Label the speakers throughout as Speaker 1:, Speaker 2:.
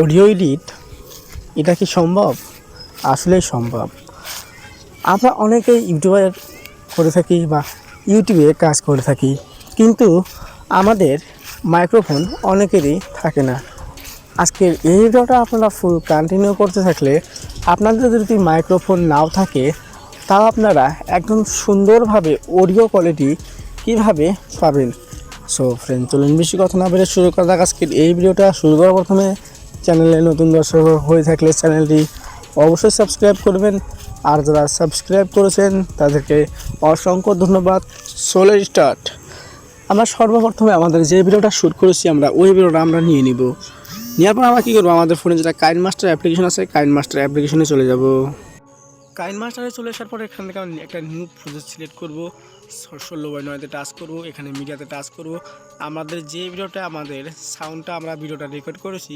Speaker 1: Audio edit, এটা কি সম্ভব? আসলেই সম্ভব। আমরা অনেকে ইউটিউবার করে থাকি বা ইউটিউবে কাজ করে থাকি, কিন্তু আমাদের মাইক্রোফোন অনেকেরই থাকে না। আজকের এই ভিডিওটা আপনারা ফুল কন্টিনিউ করতে থাকলে, আপনাদের যদি মাইক্রোফোন নাও থাকে, তাও আপনারা একদম সুন্দরভাবে অডিও কোয়ালিটি কীভাবে পাবেন? সো ফ্রেন্ড চলুন বেশি কথা না বেড়ে শুরু করা যাক আজকের এই ভিডিওটা। শুরু করার প্রথমে চ্যানেলে নতুন দর্শক হয়ে থাকলে চ্যানেলটি অবশ্যই সাবস্ক্রাইব করবেন। আর যারা সাবস্ক্রাইব করেছেন, তাদেরকে অসংখ্য ধন্যবাদ। সোলে স্টার্ট আমরা সর্বপ্রথমে আমাদের যে ভিডিওটা শ্যুট করেছি, আমরা ওই ভিডিওটা আমরা নিয়ে নিব। নেওয়ার পর আমরা কী করব? আমাদের ফোনে যেটা কাইন মাস্টার অ্যাপ্লিকেশন আছে কাইন মাস্টার অ্যাপ্লিকেশনে চলে যাব। কাইন মাস্টারে চলে আসার পরে এখান থেকে আমি একটা নিউ প্রজেক্ট সিলেক্ট করব। ষোলো বাই নয়তে টাচ করব, এখানে মিডিয়াতে টাচ করব। আমাদের যে ভিডিওটা, আমাদের সাউন্ডটা আমরা ভিডিওটা রেকর্ড করেছি,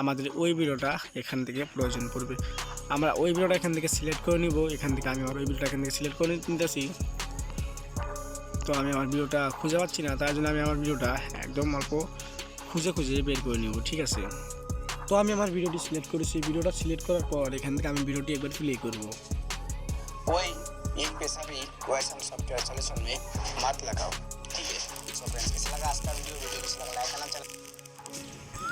Speaker 1: আমাদের ওই ভিডিওটা এখান থেকে প্রয়োজন পড়বে। আমরা ওই ভিডিওটা এখান থেকে সিলেক্ট করে নিব। এখান থেকে আমি আমার ওই ভিডিওটা এখান থেকে সিলেক্ট করে নিতেছি। তো আমি আমার ভিডিওটা খুঁজে পাচ্ছি না, তার জন্য আমি আমার ভিডিওটা একদম অল্প খুঁজে খুঁজে বের করে নেব, ঠিক আছে? তো আমি আমার ভিডিওটি সিলেক্ট করেছি। ভিডিওটা সিলেক্ট করার পর এখান থেকে আমি ভিডিওটি একবার প্লে করব।
Speaker 2: कोई एक पैसा भी वैसा सॉफ्टवेयर सोल्यूशन में मत लगाओ ठीक है सो फ्रेंड्स कैसा लगा आज का वीडियो वीडियो कैसा लगा लाइक करना चैनल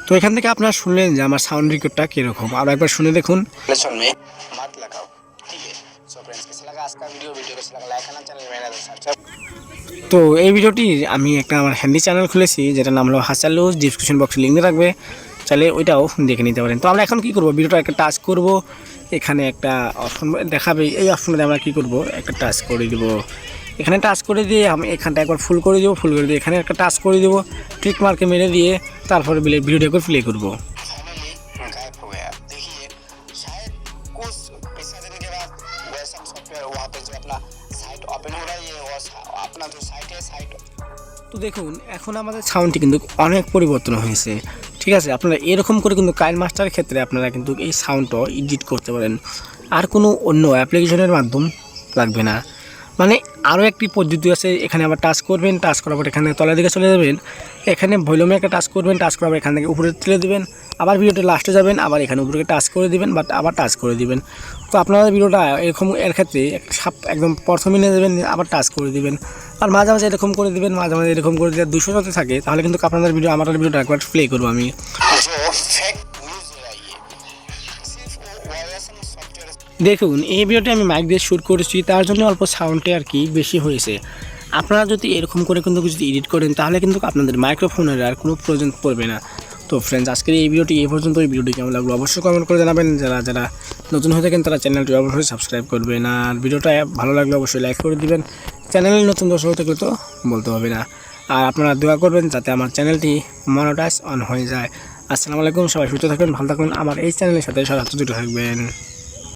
Speaker 1: তো এখান থেকে আপনারা শুনলেন যে আমার সাউন্ড রেকর্ডটা কীরকম আর একবার শুনে দেখুন
Speaker 2: सोल्यूशन में मत लगाओ ठीक है सो फ्रेंड्स कैसा लगा आज का वीडियो वीडियो कैसा लगा लाइक करना चैनल मेरा सब्सक्राइब
Speaker 1: তো এই ভিডিওটি আমি একটা আমার হ্যান্ডি চ্যানেল খুলেছি যেটা নাম হলো হাসালুজ ডিসক্রিপশন বক্সে লিঙ্ক রাখবে চাইলে ওইটাও দেখে নিতে পারেন। তো আমরা এখন কি করব? ভিডিওটা একটা টাচ করব। এখানে একটা অপশন দেখাবে। এই অপশনটাতে আমরা কি করব? একটা টাচ করে দেব। এখানে টাচ করে দিয়ে আমি এখানটা একবার ফুল করে দেবো। ফুল করে দিয়ে এখানে একটা টাচ করে দেবো। ক্লিক মার্কে মেরে দিয়ে তারপরে ভিডিওটা করে প্লে করব। তো দেখুন, এখন আমাদের সাউন্ডটি কিন্তু অনেক পরিবর্তন হয়েছে। ঠিক আছে, আপনারা এরকম করে কিন্তু কাইল মাস্টারের ক্ষেত্রে আপনারা কিন্তু এই সাউন্ডটা এডিট করতে পারেন। আর কোনো অন্য অ্যাপ্লিকেশনের মাধ্যম লাগবে না। মানে আরও একটি পদ্ধতি আছে, এখানে আবার টাচ করবেন টাচ করার পর এখানে তলার দিকে চলে যাবেন। এখানে ভলিউমে একটা টাচ করবেন টাচ করার পর এখান থেকে উপরে তুলে দেবেন। আবার ভিডিওটা লাস্টে যাবেন, আবার এখানে উপরে টাচ করে দিবেন বাট আবার টাচ করে দিবেন। তো আপনারা ভিডিওটা এরকম এর ক্ষেত্রে সাপ একদম প্রথমে নিয়ে যাবেন আবার টাচ করে দিবেন। আর মাঝে মাঝে এরকম করে দিবেন, মাঝে মাঝে এরকম করে দেওয়া দুশো যাতে থাকে, তাহলে কিন্তু আপনাদের ভিডিও, আমার ভিডিওটা একবার প্লে করব আমি। দেখুন, এই ভিডিওটি আমি মাইক দিয়ে শ্যুট করেছি, তার জন্য অল্প সাউন্ডে আর কি বেশি হয়েছে। আপনারা যদি এরকম করে কিন্তু যদি এডিট করেন, তাহলে কিন্তু আপনাদের মাইক্রোফোনের আর কোনো প্রয়োজন পড়বে না। তো ফ্রেন্ডস আজকের এই ভিডিওটি এই পর্যন্ত এই ভিডিওটি কেমন লাগল অবশ্যই কমেন্ট করে জানাবেন। যারা যারা নতুন হয়ে থাকেন, তারা চ্যানেলটি অবশ্যই সাবস্ক্রাইব করবেন। আর ভিডিওটা ভালো লাগলে অবশ্যই লাইক করে দিবেন। চ্যানেলে নতুন দর্শক থাকলে তো বলতে হবে না। আর আপনারা দোয়া করবেন যাতে আমার চ্যানেলটি মনোটাইজ অন হয়ে যায়। আসসালামু আলাইকুম, সবাই সুস্থ থাকবেন, ভালো থাকবেন। আমার এই চ্যানেলের সাথে সাথে জুড়ে থাকবেন।